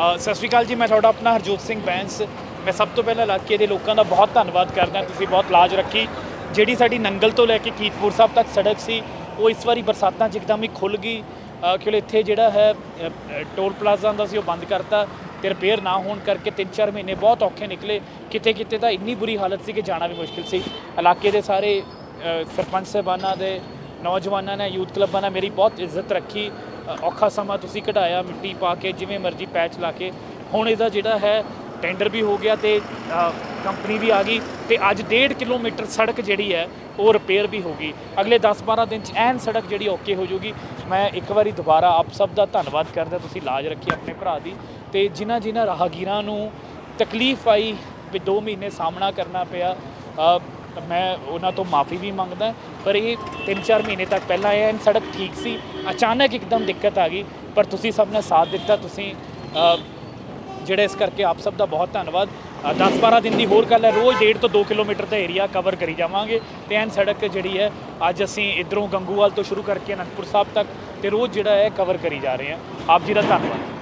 ਸਤਿ ਸ਼੍ਰੀ ਅਕਾਲ ਜੀ ਮੈਂ ਤੁਹਾਡਾ ਆਪਣਾ ਹਰਜੋਤ ਸਿੰਘ ਬੈਂਸ। ਮੈਂ ਸਭ ਤੋਂ ਪਹਿਲਾਂ ਇਲਾਕੇ ਦੇ ਲੋਕਾਂ ਦਾ ਬਹੁਤ ਧੰਨਵਾਦ ਕਰਦਾ ਤੁਸੀਂ ਬਹੁਤ ਲਾਜ ਰੱਖੀ। ਜਿਹੜੀ ਸਾਡੀ ਨੰਗਲ ਤੋਂ ਲੈ ਕੇ ਕੀਤਪੁਰ ਸਾਹਿਬ ਤੱਕ ਸੜਕ ਸੀ ਉਹ ਇਸ ਵਾਰੀ ਬਰਸਾਤਾਂ 'ਚ ਇੱਕਦਮ ਹੀ ਖੁੱਲ ਗਈ। ਅ, ਕਿਉਂਕਿ ਇੱਥੇ ਜਿਹੜਾ ਹੈ ਟੋਲ ਪਲਾਜ਼ਾ ਦਾ ਸੀ ਉਹ ਬੰਦ ਕਰਤਾ। ਤੇ ਰਿਪੇਅਰ ਨਾ ਹੋਣ ਕਰਕੇ 3-4 ਮਹੀਨੇ ਬਹੁਤ ਔਖੇ ਨਿਕਲੇ। ਕਿਤੇ ਕਿਤੇ ਤਾਂ ਇੰਨੀ ਬੁਰੀ ਹਾਲਤ ਸੀ ਕਿ ਜਾਣਾ ਵੀ ਮੁਸ਼ਕਿਲ ਸੀ। ਇਲਾਕੇ ਦੇ ਸਾਰੇ ਸਰਪੰਚ ਸਾਹਿਬਾਨਾਂ ਦੇ ਨੌਜਵਾਨਾਂ ਨੇ ਯੂਥ ਕਲੱਬਾਂ ਨੇ ਮੇਰੀ ਬਹੁਤ ਇੱਜ਼ਤ ਰੱਖੀ। ਔਖਾ ਸਮਾਂ ਤੁਸੀਂ ਕਢਾਇਆ, ਮਿੱਟੀ ਪਾ ਕੇ, ਜਿਵੇਂ ਮਰਜ਼ੀ ਪੈਚ ਲਾ ਕੇ। ਹੁਣ ਇਹਦਾ ਜਿਹੜਾ ਹੈ, ਟੈਂਡਰ ਵੀ ਹੋ ਗਿਆ ਤੇ ਕੰਪਨੀ ਵੀ ਆ ਗਈ ਤੇ ਅੱਜ 1.5 ਕਿਲੋਮੀਟਰ ਸੜਕ ਜਿਹੜੀ ਹੈ, ਉਹ ਰਿਪੇਅਰ ਵੀ ਹੋ ਗਈ। ਅਗਲੇ 10-12 ਦਿਨ ਚ ਐਨ ਸੜਕ ਜਿਹੜੀ ਓਕੇ ਹੋ ਜੂਗੀ ਮੈਂ ਇੱਕ ਵਾਰੀ ਦੁਬਾਰਾ ਆਪ ਸਭ ਦਾ ਧੰਨਵਾਦ ਕਰਦਾ, ਤੁਸੀਂ ਲਾਜ ਰੱਖੀ ਆਪਣੇ ਭਰਾ ਦੀ। ਤੇ ਜਿਨ੍ਹਾਂ ਜਿਨ੍ਹਾਂ ਰਾਹਗੀਰਾਂ ਨੂੰ ਤਕਲੀਫ ਆਈ, ਵੀ 2 ਮਹੀਨੇ ਸਾਹਮਣਾ ਕਰਨਾ ਪਿਆ ਅ, ਮੈਂ ਉਹਨਾਂ ਤੋਂ ਮਾਫੀ ਵੀ ਮੰਗਦਾ ਪਰ ਇਹ 3-4 ਮਹੀਨੇ ਤੱਕ ਪਹਿਲਾਂ ਇਹ ਐਨ ਸੜਕ ਠੀਕ ਸੀ ਅਚਾਨਕ ਇੱਕਦਮ ਦਿੱਕਤ ਆ ਗਈ ਪਰ ਤੁਸੀਂ ਸਭ ਨੇ ਸਾਥ ਦਿੱਤਾ ਤੁਸੀਂ ਅ, ਜਿਹੜੇ ਇਸ ਕਰਕੇ ਆਪ ਸਭ ਦਾ ਬਹੁਤ ਧੰਨਵਾਦ। 10-12 ਦਿਨ ਦੀ ਹੋਰ ਗੱਲ ਹੈ ਰੋਜ਼ 1.5 ਤੋਂ 2 ਕਿਲੋਮੀਟਰ ਦਾ ਏਰੀਆ ਕਵਰ ਕਰੀ ਜਾਵਾਂਗੇ ਤੇ ਐਨ ਸੜਕ ਜਿਹੜੀ ਹੈ ਅੱਜ ਅਸੀਂ ਇਧਰੋਂ ਗੰਗੂਵਾਲ ਤੋਂ ਸ਼ੁਰੂ ਕਰਕੇ ਅਨੰਦਪੁਰ ਸਾਹਿਬ ਤੱਕ ਤੇ ਰੋਜ਼ ਜਿਹੜਾ ਹੈ ਕਵਰ ਕਰੀ ਜਾ ਰਹੇ ਹਾਂ। ਆਪ ਜੀ ਦਾ ਧੰਨਵਾਦ।